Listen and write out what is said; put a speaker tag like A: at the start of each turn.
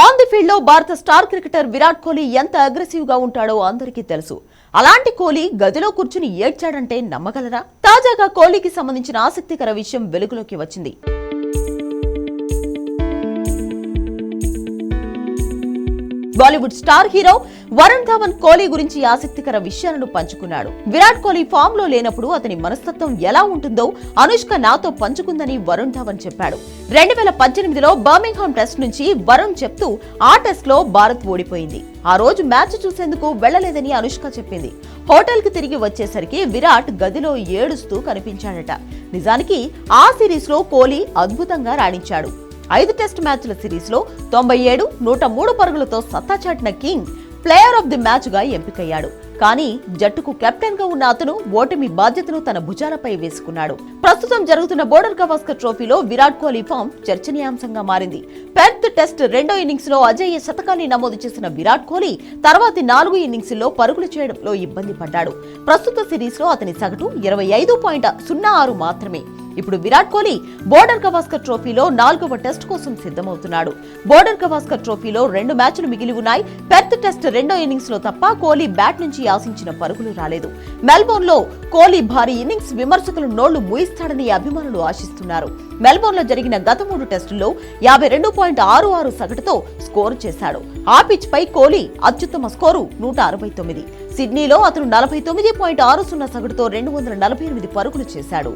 A: On the ఫీల్డ్లో భారత star cricketer Virat Kohli ఎంత అగ్రెసివ్గా ఉంటాడో అందరికీ తెలుసు. అలాంటి కోహ్లీ గదిలో కూర్చుని ఏడ్చాడంటే నమ్మగలరా? తాజాగా కోహ్లీకి సంబంధించిన ఆసక్తికర విషయం వెలుగులోకి వచ్చింది. Bollywood star hero Varun Dhawan Kohli గురించి ఆసక్తికర విషయాలను పంచుకున్నాడు. విరాట్ కోహ్లీ ఫామ్లో లేనప్పుడు అతని మనస్తత్వం ఎలా ఉంటుందో అనుష్క నాతో పంచుకుందని వరుణ్ ధవన్ చెప్పాడు. రెండు వేల పద్దెనిమిదిలో బర్మింగ్హామ్ టెస్ట్ నుంచి వరుణ్ చెప్తూ ఆ టెస్ట్లో భారత్ ఓడిపోయింది. ఆ రోజు మ్యాచ్ చూసేందుకు వెళ్ళలేదని అనుష్క చెప్పింది. హోటల్కి తిరిగి వచ్చేసరికి విరాట్ గదిలో ఏడుస్తూ కనిపించాడట. నిజానికి ఆ సిరీస్లో కోహ్లీ అద్భుతంగా రాణించాడు. ఐదు టెస్ట్ మ్యాచ్ల సిరీస్లో తొంభై ఏడు నూట మూడు పరుగులతో సత్తా చాటిన కింగ్ ప్లేయర్ ఆఫ్ ది మ్యాచ్గా ఎంపికయ్యాడు. కానీ జట్టుకు కెప్టెన్గా ఉన్న అతను ఓటమి బాధ్యతను తన భుజాలపై వేసుకున్నాడు. ప్రస్తుతం జరుగుతున్న బోర్డర్ గవాస్కర్ ట్రోఫీలో విరాట్ కోహ్లీ ఫామ్ చర్చనీయాంశంగా మారింది. పెర్త్ టెస్ట్ రెండో ఇన్నింగ్స్లో అజయ్య శతకాన్ని నమోదు చేసిన విరాట్ కోహ్లీ తర్వాతి నాలుగు ఇన్నింగ్స్లో పరుగులు చేయడంలో ఇబ్బంది పడ్డాడు. ప్రస్తుత సిరీస్లో అతని సగటు ఇరవై ఐదు పాయింట్ సున్నా ఆరు మాత్రమే. ఇప్పుడు విరాట్ కోహ్లీ బోర్డర్ గవాస్కర్ ట్రోఫీలో నాలుగవ టెస్ట్ కోసం సిద్ధమవుతున్నాడు. బోర్డర్ గవాస్కర్ ట్రోఫీలో రెండు మ్యాచ్లు మిగిలి ఉన్నాయి. పెర్త్ టెస్ట్ రెండో ఇన్నింగ్స్లో తప్ప కోహ్లీ బ్యాట్ నుంచి ఆశించిన పరుగులు రాలేదు. మెల్బోర్న్లో కోహ్లీ భారీ ఇన్నింగ్స్ విమర్శకులు నోళ్ళు మూయిస్తాడని అభిమానులు ఆశిస్తున్నారు. మెల్బోర్న్లో జరిగిన గత మూడు టెస్టుల్లో యాభై రెండు పాయింట్ ఆరు ఆరు సగటుతో స్కోరు చేశాడు. ఆ పిచ్ పై కోహ్లీ అత్యుత్తమ స్కోరు నూట అరవై తొమ్మిది. సిడ్నీలో అతను నలభై తొమ్మిది పాయింట్ ఆరు సున్నా సగటుతో రెండు వందల నలభై ఎనిమిది పరుగులు చేశాడు.